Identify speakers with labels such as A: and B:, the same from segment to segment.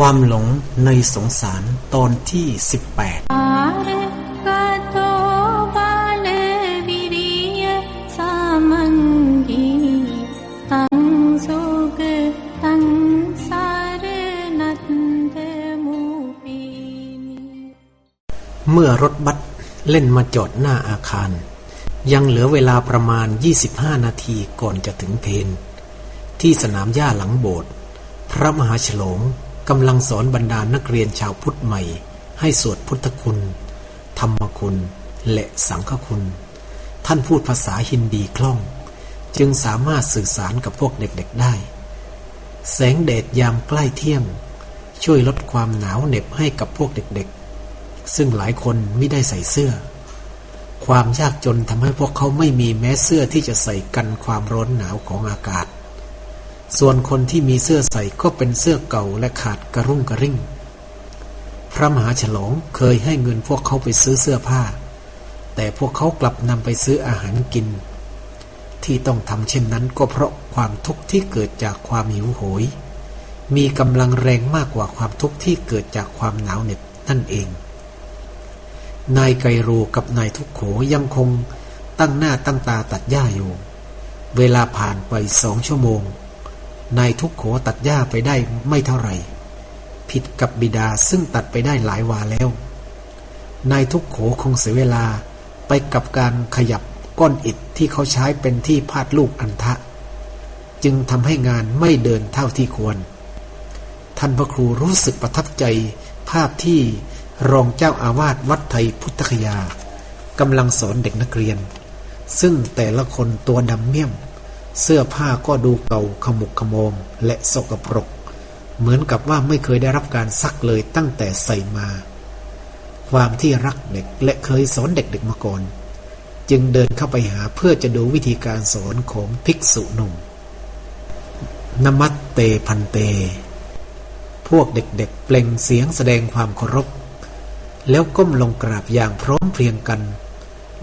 A: ความหลงในสงสารตอนที่
B: 18
A: เมื่อรถบัสเล่นมาจอดหน้าอาคาร ยังเหลือเวลาประมาณ 25 นาทีก่อนจะถึงเพนที่สนามหญ้าหลังโบสถ์พระมหาฉลอง กำลังสอนบรรดานักเรียนชาวพุทธใหม่ ให้สวดพุทธคุณ ธรรมคุณ และสังฆคุณ ท่านพูดภาษาฮินดีคล่อง จึงสามารถสื่อสารกับพวกเด็กๆได้ แสงแดดยามใกล้เที่ยง ช่วยลดความหนาวเหน็บให้กับพวกเด็กๆ ซึ่งหลายคนไม่ได้ใส่เสื้อ ความยากจนทำให้พวกเขาไม่มีแม้เสื้อที่จะใส่กันความร้อนหนาวของอากาศ ส่วนคนที่มีเสื้อใส่ก็เป็นเสื้อเก่าและขาดกระรุ่งกระริ่ง พระมหาฉลองเคยให้เงินพวกเขาไปซื้อเสื้อผ้า แต่พวกเขากลับนำไปซื้ออาหารกิน ที่ต้องทำเช่นนั้นก็เพราะความทุกข์ที่เกิดจากความหิวโหย มีกำลังแรงมากกว่าความทุกข์ที่เกิดจากความหนาวเหน็บนั่นเอง นายไกรูกับนายทุกโขยังคงตั้งหน้าตั้งตาตัดหญ้าอยู่ เวลาผ่านไปสองชั่วโมง นายทุกโขตัดหญ้าไปได้ไม่เท่าไหร่ ผิดกับบิดาซึ่งตัดไปได้หลายวาแล้ว นายทุกโขคงเสียเวลาไปกับการขยับก้อนอิฐที่เขาใช้เป็นที่พาดลูกอันทะ จึงทำให้งานไม่เดินเท่าที่ควร ท่านพระครูรู้สึกประทับใจภาพที่รองเจ้าอาวาสวัดไทยพุทธคยากำลังสอนเด็กนักเรียน ซึ่งแต่ละคนตัวดำเมี่ยม เสื้อผ้าก็ดูเก่าขมุกขมมและสกปรก เหมือนกับว่าไม่เคยได้รับการซักเลยตั้งแต่ใส่มา ความที่รักเด็กและเคยสอนเด็กๆมาก่อน จึงเดินเข้าไปหาเพื่อจะดูวิธีการสอนของภิกษุหนุ่มนมัตเตพันเต พวกเด็กๆเปล่งเสียงแสดงความเคารพ แล้วก้มลงกราบอย่างพร้อมเพรียงกัน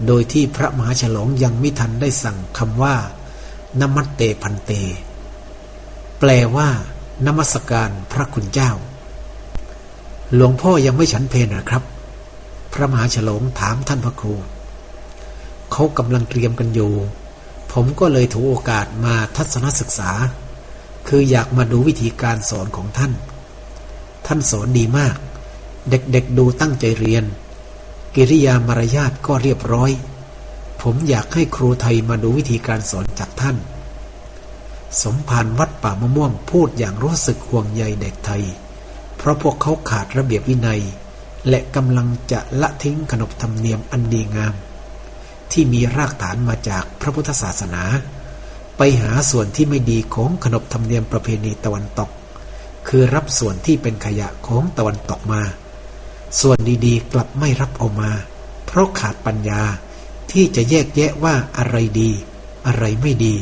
A: โดยที่พระมหาฉลองยังไม่ทันได้สั่งคำว่า นมัตเตพันเต แปลว่านมัสการพระคุณเจ้า หลวงพ่อยังไม่ฉันเพลนะครับ พระมหาฉลองถามท่านพระครู เขากำลังเตรียมกันอยู่ ผมก็เลยถือโอกาสมาทัศนศึกษา คืออยากมาดูวิธีการสอนของท่าน ท่านสอนดีมาก เด็กๆดูตั้งใจเรียน กิริยามารยาทก็เรียบร้อย ผมอยากให้ครูไทยมาดูวิธีการสอนจากท่าน สมภารวัดป่ามะม่วงพูดอย่างรู้สึกห่วงใยเด็กไทย เพราะพวกเขาขาดระเบียบวินัย และกำลังจะละทิ้งขนบธรรมเนียมอันดีงาม ที่มีรากฐานมาจากพระพุทธศาสนา ไปหาส่วนที่ไม่ดีของขนบธรรมเนียมประเพณีตะวันตก คือรับส่วนที่เป็นขยะของตะวันตกมา ส่วนดีๆ กลับไม่รับเอามา เพราะขาดปัญญา ที่จะแยกแยะว่าอะไรดี อะไรไม่ดี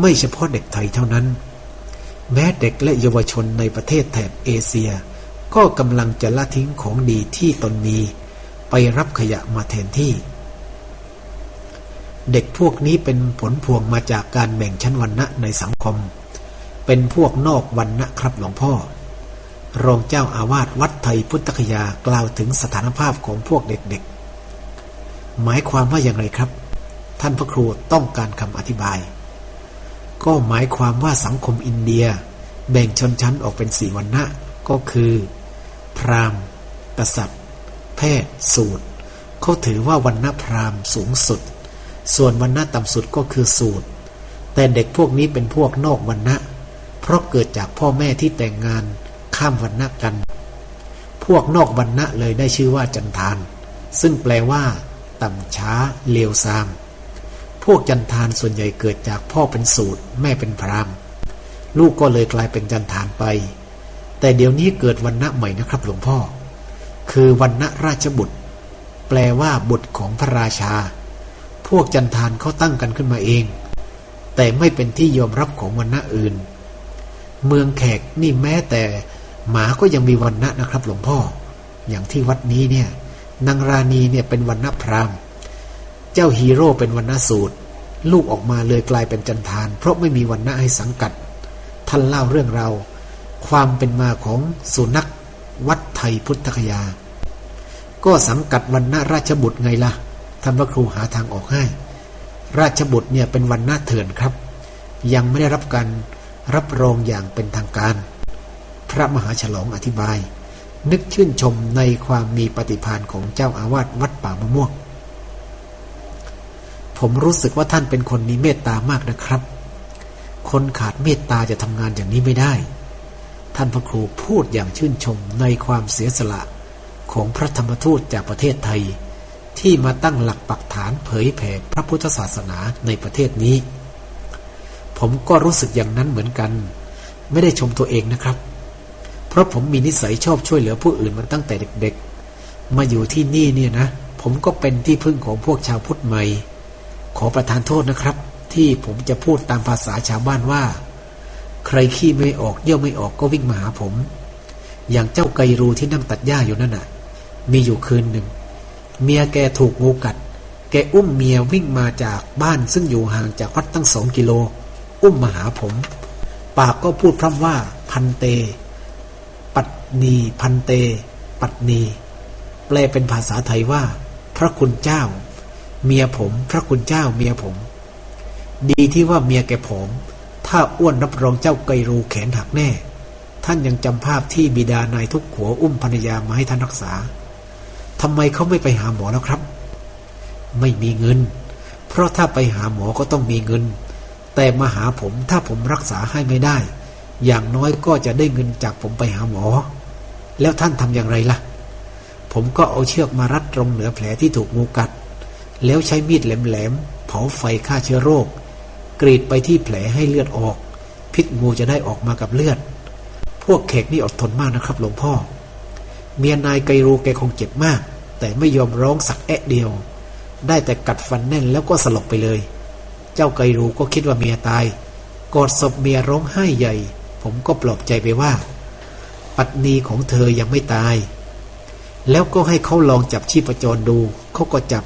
A: ไม่เฉพาะเด็กไทยเท่านั้น แม้เด็กและเยาวชนในประเทศแถบเอเชีย ก็กำลังจะละทิ้งของดีที่ตนมี ไปรับขยะมาแทนที่ เด็กพวกนี้เป็นผลพวงมาจากการแบ่งชั้นวรรณะในสังคม เป็นพวกนอกวรรณะครับหลวงพ่อรองเจ้าอาวาสวัดไทยพุทธคยากล่าวถึงสถานภาพของพวกเด็กๆ หมายความว่าอย่างไรครับ ท่านพระครูต้องการคำอธิบาย ก็หมายความว่าสังคมอินเดีย แบ่งชนชั้นออกเป็นสี่วรรณะ ก็คือ พราหมณ์กษัตริย์ แพทย์ สูตรเขาถือว่าวันณะพราหมณ์สูงสุด ส่วนวันณะต่ำสุดก็คือสูตร แต่เด็กพวกนี้เป็นพวกนอกวันณะ เพราะเกิดจากพ่อแม่ที่แต่งงานข้ามวันณะกัน พวกนอกวันณะเลยได้ชื่อว่าจันทาน ซึ่งแปลว่า ต่ำช้าเลวซาม พวกจันทานส่วนใหญ่เกิดจากพ่อเป็นสูตร แม่เป็นพรามลูกก็เลยกลายเป็นจันทานไป แต่เดี๋ยวนี้เกิดวันณะใหม่นะครับหลวงพ่อ คือวันณะราชบุตร แปลว่าบุตรของพระราชา พวกจันทานเขาตั้งกันขึ้นมาเอง แต่ไม่เป็นที่ยอมรับของวันณะอื่น เมืองแขกนี่แม้แต่หมาก็ยังมีวันณะนะครับหลวงพ่อ อย่างที่วัดนี้เนี่ย นางราณีเนี่ยเป็นวันณพราหมณ์ เจ้าฮีโร่เป็นวันณสูตร ลูกออกมาเลยกลายเป็นจันทาน เพราะไม่มีวันณะให้สังกัด ท่านเล่าเรื่องเรา ความเป็นมาของสุนัขวัดไทยพุทธคยา ก็สังกัดวันณราชบุตรไงล่ะท่านพระครูหาทางออกให้ ราชบุตรเนี่ยเป็นวันหน้าเถื่อนครับ ยังไม่ได้รับการรับรองอย่างเป็นทางการ พระมหาฉลองอธิบาย นึกชื่นชมในความมีปฏิภาณของเจ้าอาวาสวัดป่ามะม่วง ผมรู้สึกว่าท่านเป็นคนมีเมตตามากนะครับ คนขาดเมตตาจะทำงานอย่างนี้ไม่ได้ ท่านพระครูพูดอย่างชื่นชมในความเสียสละของพระธรรมทูตจากประเทศไทย ที่มาตั้งหลักปักฐานเผยแผ่พระพุทธศาสนาในประเทศนี้ ผมก็รู้สึกอย่างนั้นเหมือนกัน ไม่ได้ชมตัวเองนะครับ เพราะผมมีนิสัยชอบช่วยเหลือผู้อื่นมาตั้งแต่เด็กๆ มาอยู่ที่นี่เนี่ยนะ ผมก็เป็นที่พึ่งของพวกชาวพุทธใหม่ ขอประทานโทษนะครับ ที่ผมจะพูดตามภาษาชาวบ้านว่า ใครขี้ไม่ออกเยี่ยวไม่ออกก็วิ่งมาหาผม อย่างเจ้าไกรูที่นั่งตัดหญ้าอยู่นั่นน่ะ มีอยู่คืนหนึ่ง เมียแกถูกงูกัด แกอุ้มเมียวิ่งมาจากบ้านซึ่งอยู่ห่างจากวัดตั้งสองกิโล อุ้มมาหาผม ปากก็พูดพร่ำว่าพันเตปัต นีพันเต ปัตนี แปลเป็นภาษาไทยว่า พระคุณเจ้า เมียผม พระคุณเจ้าเมียผม ดีที่ว่าเมียแกผม ถ้าอ้วนรับรองเจ้าไกรูแขนหักแน่ ท่านยังจำภาพที่บิดานายทุกขัวอุ้มภรรยามาให้ท่านรักษาทำไมเขาไม่ไปหาหมอแล้วครับ ไม่มีเงิน เพราะถ้าไปหาหมอก็ต้องมีเงิน แต่มาหาผมถ้าผมรักษาให้ไม่ได้ อย่างน้อยก็จะได้เงินจากผมไปหาหมอ แล้วท่านทำอย่างไรล่ะ ผมก็เอาเชือกมารัดตรงเหนือแผลที่ถูกงูกัด แล้วใช้มีดแหลมๆเผาไฟฆ่าเชื้อโรค กรีดไปที่แผลให้เลือดออก พิษงูจะได้ออกมากับเลือด พวกแขกนี่อดทนมากนะครับหลวงพ่อ เมียนายไกรูแกคงเจ็บมาก แต่ไม่ยอมร้องสักแอะเดียว ได้แต่กัดฟันแน่นแล้วก็สลบไปเลย เจ้าไกรูก็คิดว่าเมียตาย กอดศพเมียร้องไห้ใหญ่ ผมก็ปลอบใจไปว่า ปัตนีของเธอยังไม่ตาย แล้วก็ให้เขาลองจับชีพจรดู เขาก็จับ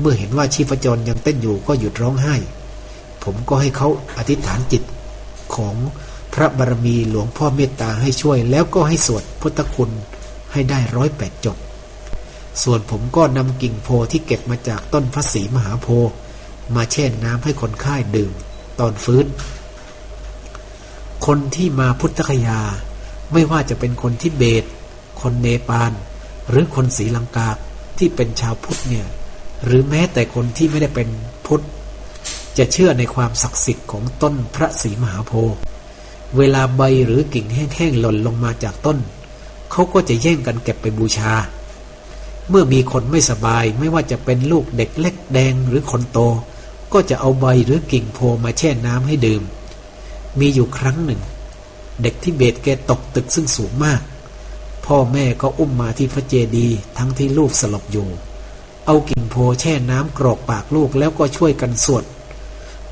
A: เมื่อเห็นว่าชีพจรยังเต้นอยู่ก็หยุดร้องไห้ ผมก็ให้เขาอธิษฐานจิตของพระบารมีหลวงพ่อเมตตาให้ช่วย แล้วก็ให้สวดพุทธคุณให้ได้ร้อยแปดจบ ส่วนผมก็นำกิ่งโพที่เก็บมาจากต้นพระศรีมหาโพธิ์มาแช่น้ำให้คนไข้ดื่ม ตอนฟื้น คนที่มาพุทธคยา ไม่ว่าจะเป็นคนที่เบต คนเนปาล หรือคนศรีลังกาที่เป็นชาวพุทธเนี่ย หรือแม้แต่คนที่ไม่ได้เป็นพุทธ จะเชื่อในความศักดิ์สิทธิ์ของต้นพระศรีมหาโพธิ์เวลาใบหรือกิ่งแห้งๆหล่นลงมาจากต้น เขาก็จะแย่งกันเก็บไปบูชา เมื่อมีคนไม่สบายไม่ว่าจะเป็นลูกเด็กเล็กแดงหรือคนโต ก็จะเอาใบหรือกิ่งโพมาแช่น้ำให้ดื่ม มีอยู่ครั้งหนึ่ง เด็กที่เบตแกตกตึกซึ่งสูงมาก พ่อแม่ก็อุ้มมาที่พระเจดีย์ทั้งที่ลูกสลบอยู่ เอากิ่งโพแช่น้ำกรอกปากลูกแล้วก็ช่วยกันสวด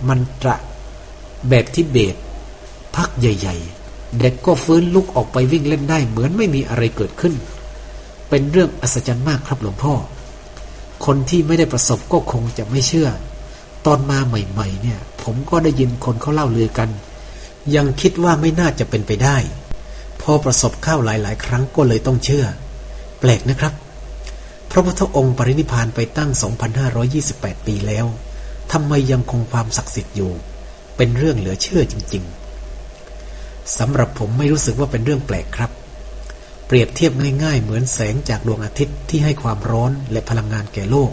A: มันตระแบบที่เบต พักใหญ่ ๆ เด็กก็ฟื้นลุกออกไปวิ่งเล่นได้เหมือนไม่มีอะไรเกิดขึ้น เป็นเรื่องอัศจรรย์มากครับหลวงพ่อ คนที่ไม่ได้ประสบก็คงจะไม่เชื่อ ตอนมาใหม่ ๆ เนี่ย ผมก็ได้ยินคนเขาเล่าเลือกัน ยังคิดว่าไม่น่าจะเป็นไปได้ พอประสบเข้าหลาย ๆ ครั้งก็เลยต้องเชื่อ แปลกนะครับ พระพุทธองค์ปรินิพพานไปตั้ง 2,528 ปีแล้วทำไมยังคงความศักดิ์สิทธิ์อยู่ เป็นเรื่องเหลือเชื่อจริง ๆสำหรับผมไม่รู้สึกว่าเป็นเรื่องแปลกครับ เปรียบเทียบง่าย ๆ เหมือนแสงจากดวงอาทิตย์ที่ให้ความร้อนและพลังงานแก่โลก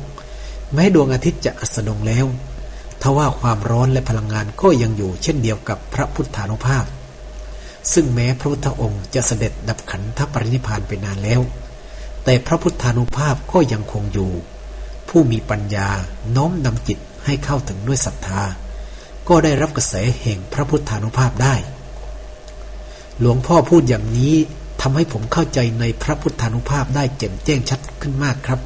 A: แม้ดวงอาทิตย์จะอัสดงแล้ว ทว่าความร้อนและพลังงานก็ยังอยู่เช่นเดียวกับพระพุทธานุภาพ ซึ่งแม้พระพุทธองค์จะเสด็จดับขันธปรินิพานไปนานแล้ว แต่พระพุทธานุภาพก็ยังคงอยู่ ผู้มีปัญญาน้อมนำจิตให้เข้าถึงด้วยศรัทธา ก็ได้รับกระแสแห่งพระพุทธานุภาพได้ หลวงพ่อพูดอย่างนี้ทำให้ผมเข้าใจในพระพุทธานุภาพได้แจ่มแจ้งชัดขึ้นมากครับ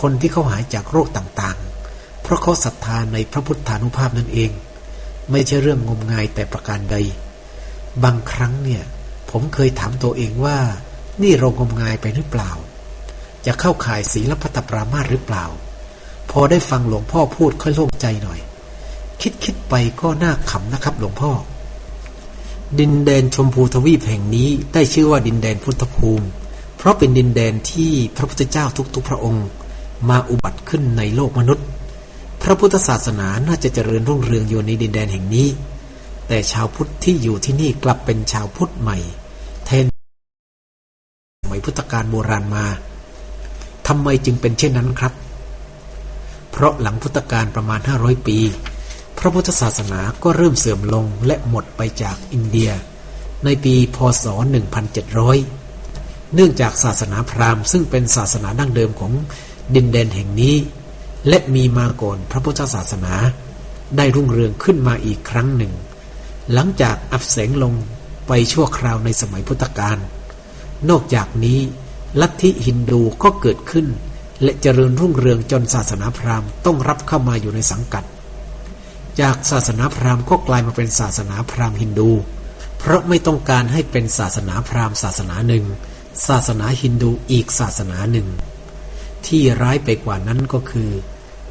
A: คนที่เขาหายจากโรคต่างๆ เพราะเขาศรัทธาในพระพุทธานุภาพนั่นเอง ไม่ใช่เรื่องงมงายแต่ประการใด บางครั้งเนี่ย ผมเคยถามตัวเองว่า นี่เรางมงายไปหรือเปล่า จะเข้าข่ายศีลพัตปรามาหรือเปล่า พอได้ฟังหลวงพ่อพูดค่อยโล่งใจหน่อย คิดคิดไปก็น่าขำนะครับหลวงพ่อ ดินแดนชมพูทวีปแห่งนี้ได้ชื่อว่าดินแดนพุทธภูมิ เพราะเป็นดินแดนที่พระพุทธเจ้าทุกๆพระองค์ มาอุบัติขึ้นในโลกมนุษย์ ระพุทธศาสนาน่าจะเจริญรุ่งเรืองอยู่ในดินแดนแห่งนี้ แต่ชาวพุทธที่อยู่ที่นี่กลับเป็นชาวพุทธใหม่แทนสมัยพุทธกาลโบราณมาทำไมจึงเป็นเช่นนั้นครับ เพราะหลังพุทธกาลประมาณ 500 ปี พระพุทธศาสนาก็เริ่มเสื่อมลงและหมดไปจากอินเดีย ในปีพศ 1700 เนื่องจากศาสนาพราหมณ์ซึ่งเป็นศาสนาดั้งเดิมของดินแดนแห่งนี้ และมีมาก่อนพระพุทธศาสนา ได้รุ่งเรืองขึ้นมาอีกครั้งหนึ่ง หลังจากอับแสงลงไปชั่วคราวในสมัยพุทธกาลนอกจากนี้ ลัทธิฮินดูก็เกิดขึ้น และเจริญรุ่งเรืองจนศาสนาพราหมณ์ต้องรับเข้ามาอยู่ในสังกัด จากศาสนาพราหมณ์ก็กลายมาเป็นศาสนาพราหมณ์ฮินดู เพราะไม่ต้องการให้เป็นศาสนาพราหมณ์ศาสนาหนึ่ง ศาสนาฮินดูอีกศาสนาหนึ่ง ที่ร้ายไปกว่านั้นก็คือ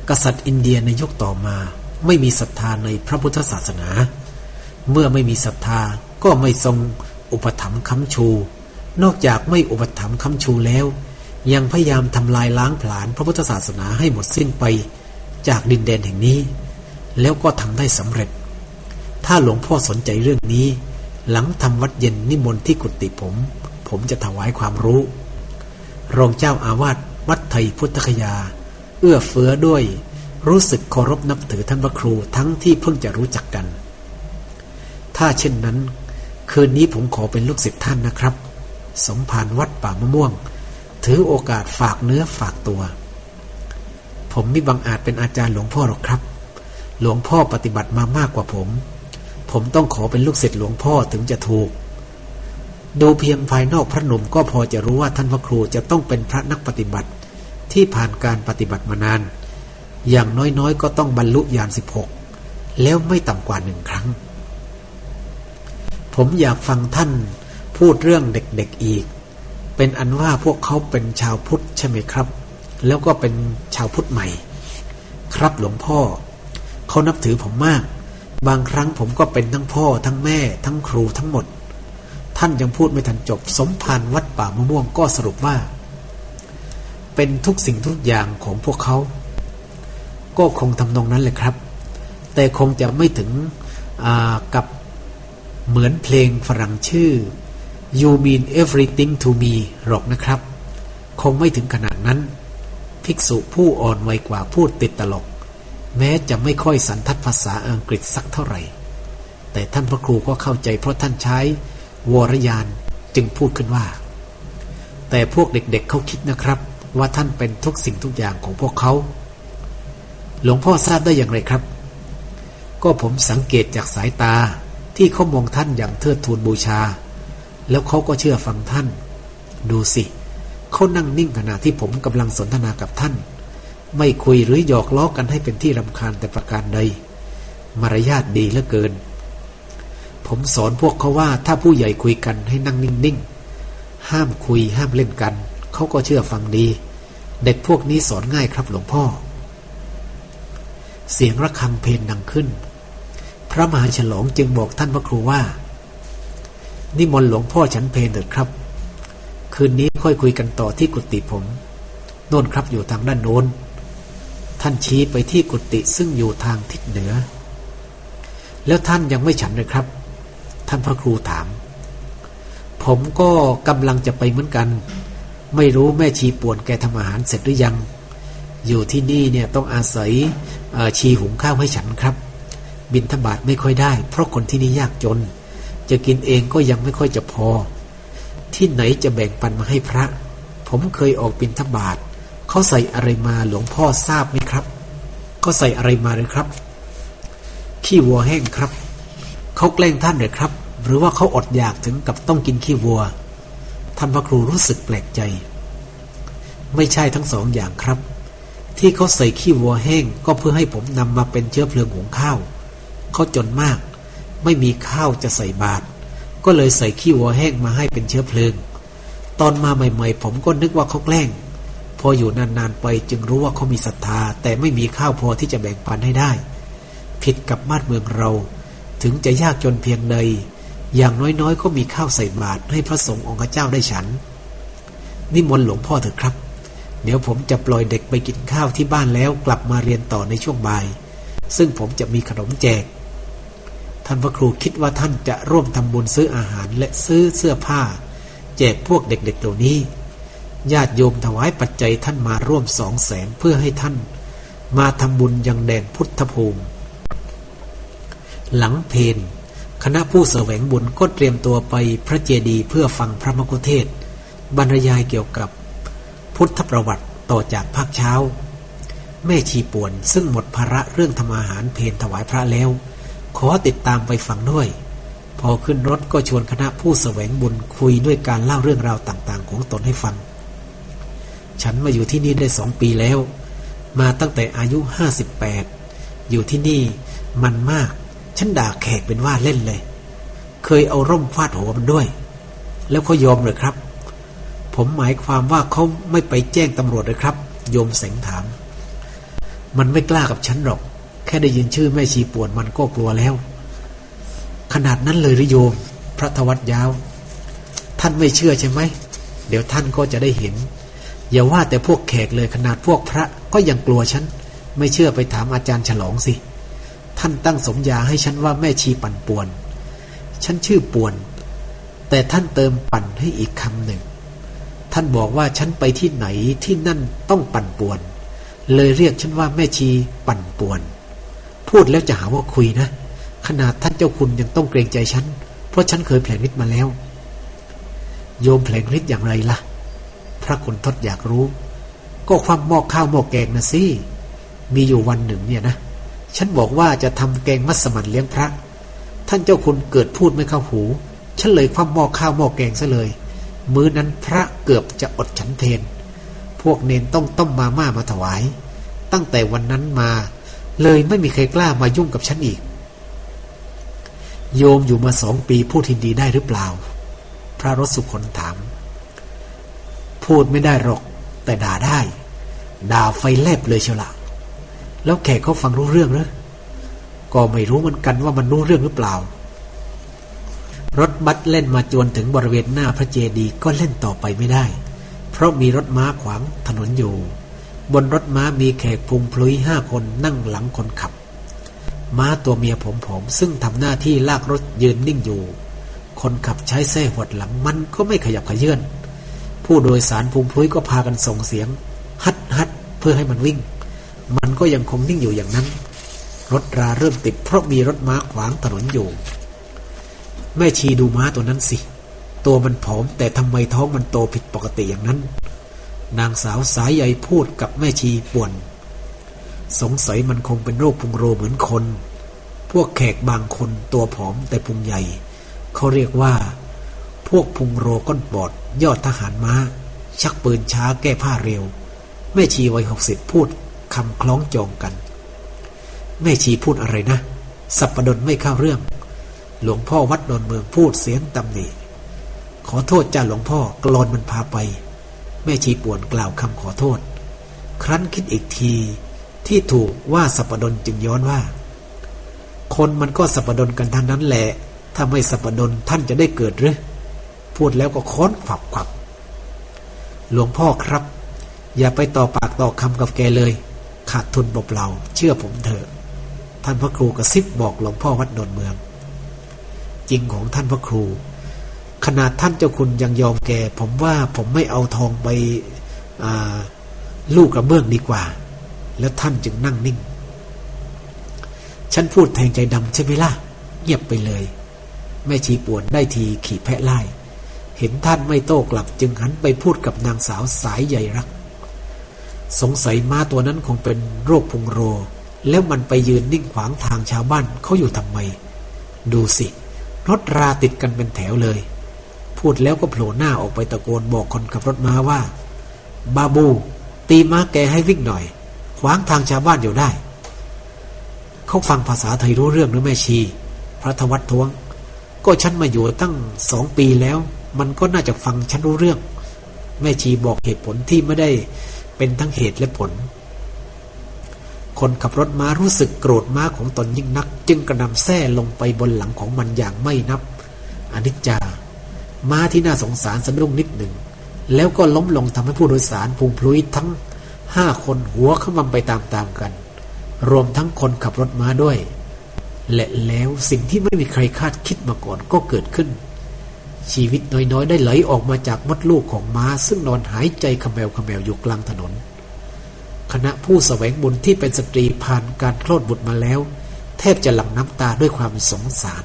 A: กษัตริย์อินเดียในยุคต่อมา ไม่มีศรัทธาในพระพุทธศาสนา เมื่อไม่มีศรัทธาก็ไม่ทรงอุปถัมภ์ค้ำชู นอกจากไม่อุปถัมภ์ค้ำชูแล้ว ยังพยายามทำลายล้างผลาญพระพุทธศาสนาให้หมดสิ้นไปจากดินแดนแห่งนี้ แล้วก็ทำได้สำเร็จ ถ้าหลวงพ่อสนใจเรื่องนี้ หลังทำวัดเย็นนิมนต์ที่กุฏิผม ผมจะถวายความรู้ รองเจ้าอาวาสวัดไทยพุทธคยา เอื้อเฟื้อด้วย รู้สึกเคารพนับถือท่านพระครูทั้งที่เพิ่งจะรู้จักกัน ถ้าเช่นนั้น คืนนี้ผมขอเป็นลูกศิษย์ท่านนะครับ สมภารวัดป่ามะม่วง ถือโอกาสฝากเนื้อฝากตัว ผมไม่บังอาจเป็นอาจารย์หลวงพ่อหรอกครับ หลวงพ่อปฏิบัติมามากกว่าผม ผมต้องขอเป็นลูกศิษย์หลวงพ่อถึงจะถูกดูเพียงภายนอกพระหนุ่มก็พอจะรู้ว่าท่านพระครูจะต้องเป็นพระนักปฏิบัติ ที่ผ่านการปฏิบัติมานาน อย่างน้อยๆ ก็ต้องบรรลุญาณสิบหกแล้วไม่ต่ำกว่าหนึ่งครั้ง ผมอยากฟังท่านพูดเรื่องเด็กๆอีก เป็นอันว่าพวกเขาเป็นชาวพุทธใช่ไหมครับ แล้วก็เป็นชาวพุทธใหม่ ครับหลวงพ่อ เขานับถือผมมาก บางครั้งผมก็เป็นทั้งพ่อ ทั้งแม่ ทั้งครูทั้งหมด ท่านยังพูดไม่ทันจบ สมภารวัดป่ามะม่วงก็สรุปว่า เป็นทุกสิ่งทุกอย่างของพวกเขา ก็คงทำนองนั้นเลยครับ แต่คงจะไม่ถึงกับเหมือนเพลงฝรั่งชื่อ You mean everything to me หรอกนะครับ คงไม่ถึงขนาดนั้น ภิกษุผู้อ่อนวัยกว่าพูดติดตลก แม้จะไม่ค่อยสันทัดภาษาอังกฤษสักเท่าไหร่ แต่ท่านพระครูก็เข้าใจเพราะท่านใช้ วรยานจึงพูดขึ้นว่า แต่พวกเด็กๆเเขาคิดนะครับ ว่าท่านเป็นทุกสิ่งทุกอย่างของพวกเขา หลวงพ่อทราบได้อย่างไรครับ ก็ผมสังเกตจากสายตาที่เขามองท่านอย่างเทิดทูนบูชา แล้วเขาก็เชื่อฟังท่าน ดูสิ เขานั่งนิ่งขณะที่ผมกำลังสนทนากับท่าน ไม่คุยหรือหยอกล้อกันให้เป็นที่รำคาญแต่ประการใด มารยาทดีเหลือเกิน ผมสอนพวกเขาว่าถ้าผู้ใหญ่คุยกันให้นั่งนิ่งๆ ห้ามคุยห้ามเล่นกัน เขาก็เชื่อฟังดี เด็กพวกนี้สอนง่ายครับหลวงพ่อ เสียงระฆังเพลงดังขึ้น พระมหาฉลองจึงบอกท่านพระครูว่า นิมนต์หลวงพ่อฉันเพลเถิดครับ คืนนี้ค่อยคุยกันต่อที่กุฏิผมโน่นครับอยู่ทางด้านโน้น ท่านชี้ไปที่กุฏิซึ่งอยู่ทางทิศเหนือ แล้วท่านยังไม่ฉันเลยครับ ท่านพระครูถาม ผมก็กำลังจะไปเหมือนกัน ไม่รู้แม่ชีป่วนแกทำอาหารเสร็จหรือยัง อยู่ที่นี่เนี่ยต้องอาศัยชีหุงข้าวให้ฉันครับ บินทบาทไม่ค่อยได้ เพราะคนที่นี่ยากจน จะกินเองก็ยังไม่ค่อยจะพอ ที่ไหนจะแบ่งปันมาให้พระ ผมเคยออกบินทบาทเขาใส่อะไรมาหลวงพ่อทราบไหมครับเขาใส่อะไรมาเลยครับ ขี้วัวแห้งครับเขาแกล้งท่านเลยครับ หรือว่าเขาอดอยากถึงกับต้องกินขี้วัว ท่านพระครูรู้สึกแปลกใจ ไม่ใช่ทั้งสองอย่างครับ ที่เขาใส่ขี้วัวแห้งก็เพื่อให้ผมนำมาเป็นเชื้อเพลิงหุงข้าวเขาจนมาก ไม่มีข้าวจะใส่บาตรก็เลยใส่ขี้วัวแห้งมาให้เป็นเชื้อเพลิง ตอนมาใหม่ๆ ผมก็นึกว่าเขาแกล้ง พออยู่นานๆไปจึงรู้ว่าเขามีศรัทธา แต่ไม่มีข้าวพอที่จะแบ่งปันให้ได้ ผิดกับบ้านเมืองเรา ถึงจะยากจนเพียงใด อย่างน้อยๆ ก็มีข้าวใส่บาตรให้พระสงฆ์องค์เจ้าได้ฉัน นิมนต์หลวงพ่อเถอะครับ เดี๋ยวผมจะปล่อยเด็กไปกินข้าวที่บ้านแล้วกลับมาเรียนต่อในช่วงบ่าย ซึ่งผมจะมีขนมแจก ท่านพระครูคิดว่าท่านจะร่วมทำบุญซื้ออาหารและซื้อเสื้อผ้า แจกพวกเด็กๆเหล่านี้ ญาติโยมถวายปัจจัยท่านมาร่วมสองแสนเพื่อให้ท่าน มาทำบุญยังแดนพุทธภูมิ หลังเพน คณะผู้แสวงบุญก็เตรียมตัวไปพระเจดีย์เพื่อฟังพระมกุเทศ บรรยายเกี่ยวกับ พุทธประวัติต่อจากภาคเช้า แม่ชีป่วนซึ่งหมดภาระเรื่องทำอาหารเพนถวายพระแล้ว ขอติดตามไปฟังด้วย พอขึ้นรถก็ชวนคณะผู้แสวงบุญคุยด้วยการเล่าเรื่องราวต่างๆ ของตนให้ฟัง ฉันมาอยู่ที่นี่ได้สองปีแล้ว มาตั้งแต่อายุห้าสิบแปดอยู่ที่นี่มันมาก ฉันด่าแขกเป็นว่าเล่นเลย เคยเอาร่มฟาดหัวมันด้วย แล้วเขายอมเลยครับ ผมหมายความว่าเขาไม่ไปแจ้งตำรวจเลยครับ โยมแสงถาม มันไม่กล้ากับฉันหรอก แค่ได้ยินชื่อแม่ชีปวนมันก็กลัวแล้ว ขนาดนั้นเลยหรือโยม พระทวัตยาว ท่านไม่เชื่อใช่ไหม เดี๋ยวท่านก็จะได้เห็น อย่าว่าแต่พวกแขกเลยขนาดพวกพระก็ยังกลัวฉัน ไม่เชื่อไปถามอาจารย์ฉลองสิ ท่านตั้งสมญาให้ฉันว่าแม่ชีปั่นป่วน ฉันชื่อป่วน แต่ท่านเติมปั่นให้อีกคำหนึ่ง ท่านบอกว่าฉันไปที่ไหนที่นั่นต้องปั่นป่วน เลยเรียกฉันว่าแม่ชีปั่นป่วน พูดแล้วจะหาว่าคุยนะ ขนาดท่านเจ้าคุณยังต้องเกรงใจฉัน เพราะฉันเคยแผลงฤทธิ์มาแล้ว โยมแผลงฤทธิ์อย่างไรล่ะ พระคุณทศอยากรู้ ก็ความหม้อข้าวหม้อแกงนะสิมีอยู่วันหนึ่งเนี่ยนะ ฉันบอกว่าจะทำแกงมัสมั่นเลี้ยงพระ ท่านเจ้าคุณเกิดพูดไม่เข้าหู ฉันเลยคว่ำหม้อข้าวหม้อแกงซะเลย มื้อนั้นพระเกือบจะอดฉันเพนพวกเนนต้องต้มมาม่ามาถวาย ตั้งแต่วันนั้นมา เลยไม่มีใครกล้ามายุ่งกับฉันอีก โยมอยู่มาสองปีพูดหินดีได้หรือเปล่า พระรสสุคนถาม พูดไม่ได้หรอก แต่ด่าได้ ด่าไฟแลบเลยเชียวละ แล้วแขกเขาฟังรู้เรื่องหรือก็ไม่รู้เหมือนกันว่ามันรู้เรื่องหรือเปล่า รถบัสเล่นมาจวนถึงบริเวณหน้าพระเจดีย์ก็เล่นต่อไปไม่ได้ เพราะมีรถม้าขวางถนนอยู่ บนรถม้ามีแขกพุงพลุยห้าคนนั่งหลังคนขับ ม้าตัวเมียผอมๆซึ่งทำหน้าที่ลากรถยืนนิ่งอยู่ คนขับใช้แส้หวดหลังมันก็ไม่ขยับขยื่นผู้โดยสารพุงพลุยก็พากันส่งเสียง ฮัดฮัดเพื่อให้มันวิ่ง มันก็ยังคงนิ่งอยู่อย่างนั้น รถราเริ่มติดเพราะมีรถม้าขวางถนนอยู่ แม่ชีดูม้าตัวนั้นสิ ตัวมันผอมแต่ทำไมท้องมันโตผิดปกติอย่างนั้น นางสาวสายใยพูดกับแม่ชีป่วน สงสัยมันคงเป็นโรคพุงโรเหมือนคน พวกแขกบางคนตัวผอมแต่พุงใหญ่ เขาเรียกว่า พวกพุงโรก้นปอดยอดทหารม้า ชักปืนช้าแก้ผ้าเร็ว แม่ชีวัยหกสิบพูด คำคล้องจองกัน แม่ชีพูดอะไรนะ สับปดนไม่เข้าเรื่อง หลวงพ่อวัดดอนเมืองพูดเสียงตำหนิขอโทษจ้าหลวงพ่อกลอนมันพาไป แม่ชีป่วนกล่าวคำขอโทษ ครั้นคิดอีกทีที่ถูกว่าสับปะดนจึงย้อนว่า คนมันก็สับปะดนกันทั้งนั้นแหละ ถ้าไม่สับปะดนท่านจะได้เกิดหรือ พูดแล้วก็ค้อนขวับขวับหลวงพ่อครับ อย่าไปต่อปากต่อคำกับแกเลย ขาดทุนเปล่าเชื่อผมเถอะท่านพระครูกระซิบบอกหลวงพ่อวัดดอนเมือง จริงของท่านพระครู ขนาดท่านเจ้าคุณยังยอมแก่ ผมว่าผมไม่เอาทองไปลูกกระเบื้องดีกว่า แล้วท่านจึงนั่งนิ่ง ฉันพูดแทงใจดำใช่ไหมล่ะ เงียบไปเลย แม่ชีปวนได้ทีขี่แพะไล่ เห็นท่านไม่โต้กลับจึงหันไปพูดกับนางสาวสายใหญ่รัก สงสัยม้าตัวนั้นคงเป็นโรคพุงโร แล้วมันไปยืนนิ่งขวางทางชาวบ้านเขาอยู่ทำไม ดูสิรถราติดกันเป็นแถวเลย พูดแล้วก็โผล่หน้าออกไปตะโกนบอกคนขับรถม้าว่า บาบู ตีม้าแกให้วิ่งหน่อย ขวางทางชาวบ้านอยู่ได้ เขาฟังภาษาไทยรู้เรื่องหรือแม่ชี พระทวัตท้วง ก็ฉันมาอยู่ตั้งสองปีแล้ว มันก็น่าจะฟังฉันรู้เรื่อง แม่ชีบอกเหตุผลที่ไม่ได้ เป็นทั้งเหตุและผล คนขับรถม้ารู้สึกโกรธม้าของตนยิ่งนัก จึงกระนำแส้ลงไปบนหลังของมันอย่างไม่นับ อนิจจา ม้าที่น่าสงสารสะดุ้งนิดหนึ่ง แล้วก็ล้มลงทำให้ผู้โดยสารพุงพลุยทั้งห้าคนหัวขมำไปตามๆกัน รวมทั้งคนขับรถม้าด้วย และแล้วสิ่งที่ไม่มีใครคาดคิดมาก่อนก็เกิดขึ้น ชีวิตน้อยๆ ได้ไหลออกมาจากมดลูกของม้า ซึ่งนอนหายใจขมแมวขมแมวอยู่กลางถนน คณะผู้แสวงบุญที่เป็นสตรีผ่านการคลอดบุตรมาแล้ว แทบจะหลั่งน้ำตาด้วยความสงสาร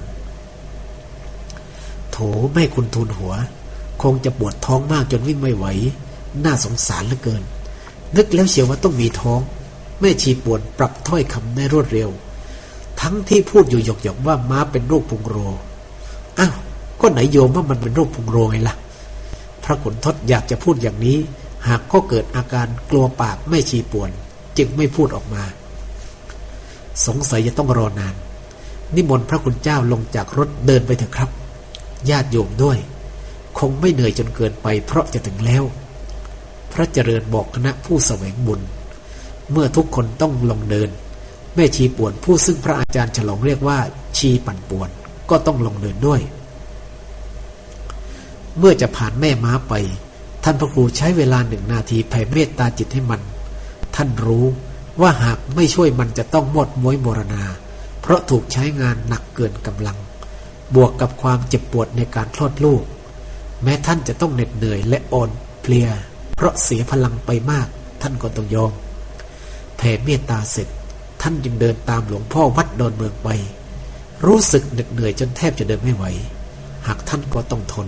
A: โถแม่คุณทูลหัว คงจะปวดท้องมากจนวิ่งไม่ไหว น่าสงสารเหลือเกิน นึกแล้วเชียวว่าต้องมีท้อง แม่ชีปวนปรับถ้อยคำได้รวดเร็ว ทั้งที่พูดอยู่หยอกๆว่าม้าเป็นโรคพุงโร ก็ไหนโยมว่ามันเป็นโรคพุงโรไงล่ะ พระขุนทศอยากจะพูดอย่างนี้ หากก็เกิดอาการกลัวปากแม่ชีปวน จึงไม่พูดออกมา สงสัยจะต้องรอนาน นิมนต์พระคุณเจ้าลงจากรถเดินไปเถอะครับ ญาติโยมด้วย คงไม่เหนื่อยจนเกินไป เพราะจะถึงแล้ว พระเจริญบอกคณะผู้แสวงบุญ เมื่อทุกคนต้องลงเดิน แม่ชีป่วนผู้ซึ่งพระอาจารย์ฉลองเรียกว่า ชีปั่นป่วนก็ต้องลงเดินด้วย เมื่อจะผ่านแม่ม้าไป ท่านพระครูใช้เวลาหนึ่งนาทีแผ่เมตตาจิตให้มัน ท่านรู้ว่าหากไม่ช่วยมันจะต้องหมดมวยมรณา เพราะถูกใช้งานหนักเกินกำลัง บวกกับความเจ็บปวดในการคลอดลูก แม้ท่านจะต้องเหน็ดเหนื่อยและอ่อนเพลีย เพราะเสียพลังไปมาก ท่านก็ต้องยอมแผ่เมตตาเสร็จ ท่านจึงเดินตามหลวงพ่อวัดดอนเมืองไป รู้สึกเหน็ดเหนื่อยจนแทบจะเดินไม่ไหว หากท่านก็ต้องทน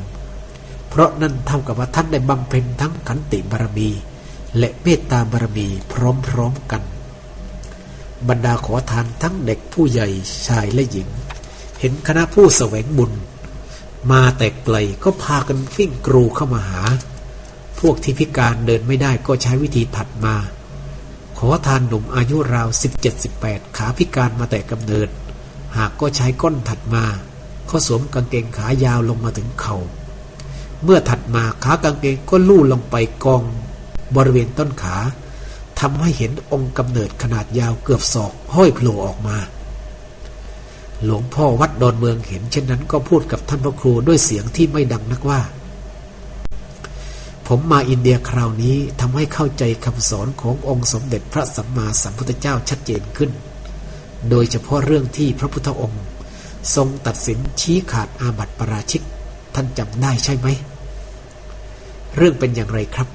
A: เพราะนั่นเท่ากับว่าท่านได้บำเพ็ญทั้งขันติบารมี และเมตตาบารมีพร้อมๆกัน บรรดาขอทานทั้งเด็กผู้ใหญ่ชายและหญิง เห็นคณะผู้แสวงบุญ มาแต่ไกลก็พากันวิ่งกรูเข้ามาหา พวกที่พิการเดินไม่ได้ก็ใช้วิธีถัดมา ขอทานหนุ่มอายุราว 17-18 ขาพิการมาแต่กำเนิด หากก็ใช้ก้นถัดมา เขาสวมกางเกงขายาวลงมาถึงเขา่า เมื่อถัดมาขากางเกงก็ลู่ลงไปกอง บริเวณต้นขาทำให้เห็นองค์กำเนิดขนาดยาวเกือบศอกห้อยโผล่ออกมา หลวงพ่อวัดดอนเมืองเห็น เช่นนั้นก็พูดกับท่านพระครูด้วยเสียงที่ไม่ดังนักว่า ผมมาอินเดียคราวนี้ทำให้เข้าใจคำสอนขององค์สมเด็จพระสัมมาสัมพุทธเจ้าชัดเจนขึ้น โดยเฉพาะเรื่องที่พระพุทธองค์ ทรงตัดสินชี้ขาดอาบัติปราชิก ท่านจำได้ใช่ไหม เรื่องเป็นอย่างไรครับ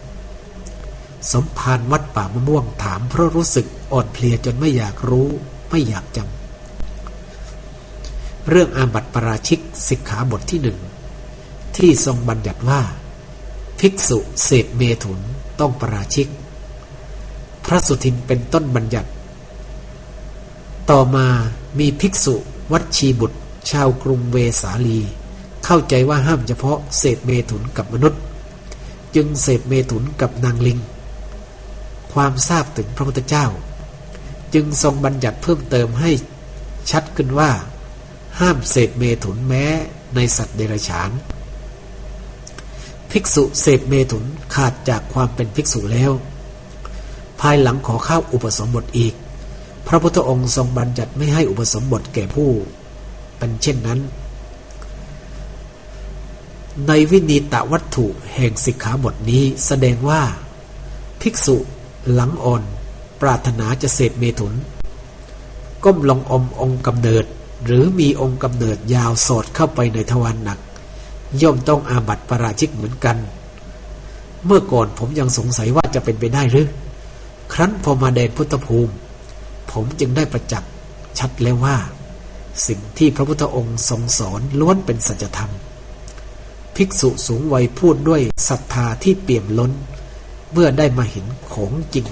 A: สมภารวัดป่ามะม่วงถามเพราะรู้สึกอ่อนเพลียจนไม่อยากรู้ไม่อยากจำเรื่องอาบัติปราชิกสิกขาบทที่หนึ่งที่ทรงบัญญัติว่า ภิกษุเสพเมถุนต้องปราชิก พระสุทินเป็นต้นบัญญัติ ต่อมามีภิกษุวัดชีบุตร ชาวกรุงเวสาลี เข้าใจว่าห้ามเฉพาะเสพเมถุนกับมนุษย์ จึงเสพเมถุนกับนางลิง ความทราบถึงพระพุทธเจ้า จึงทรงบัญญัติเพิ่มเติมให้ชัดขึ้นว่า ห้ามเสพเมถุนแม้ในสัตว์เดรัจฉาน ภิกษุเสพเมถุนขาดจากความเป็นภิกษุแล้ว ภายหลังขอเข้าอุปสมบทอีก พระพุทธองค์ทรงบัญญัติไม่ให้อุปสมบทแก่ผู้ เป็นเช่นนั้น ในวินีตวัตถุแห่งสิกขาบทนี้แสดงว่า ภิกษุหลังอ่อน ปรารถนาจะเสพเมถุน ก้มลงอมองค์กำเนิด หรือมีองค์กำเนิดยาวสอดเข้าไปในทวารหนัก ย่อมต้องอาบัติปราชิกเหมือนกัน เมื่อก่อนผมยังสงสัยว่าจะเป็นไปได้หรือ ครั้นพอมาแดนพุทธภูมิ ผมจึงได้ประจักษ์ชัดแล้วว่า สิ่งที่พระพุทธองค์ทรงสอนล้วนเป็นสัจธรรม ภิกษุสูงวัยพูดด้วยศรัทธาที่เปี่ยมล้น เมื่อได้มาเห็นของจริง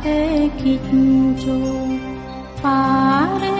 B: เดคิจจุปาเร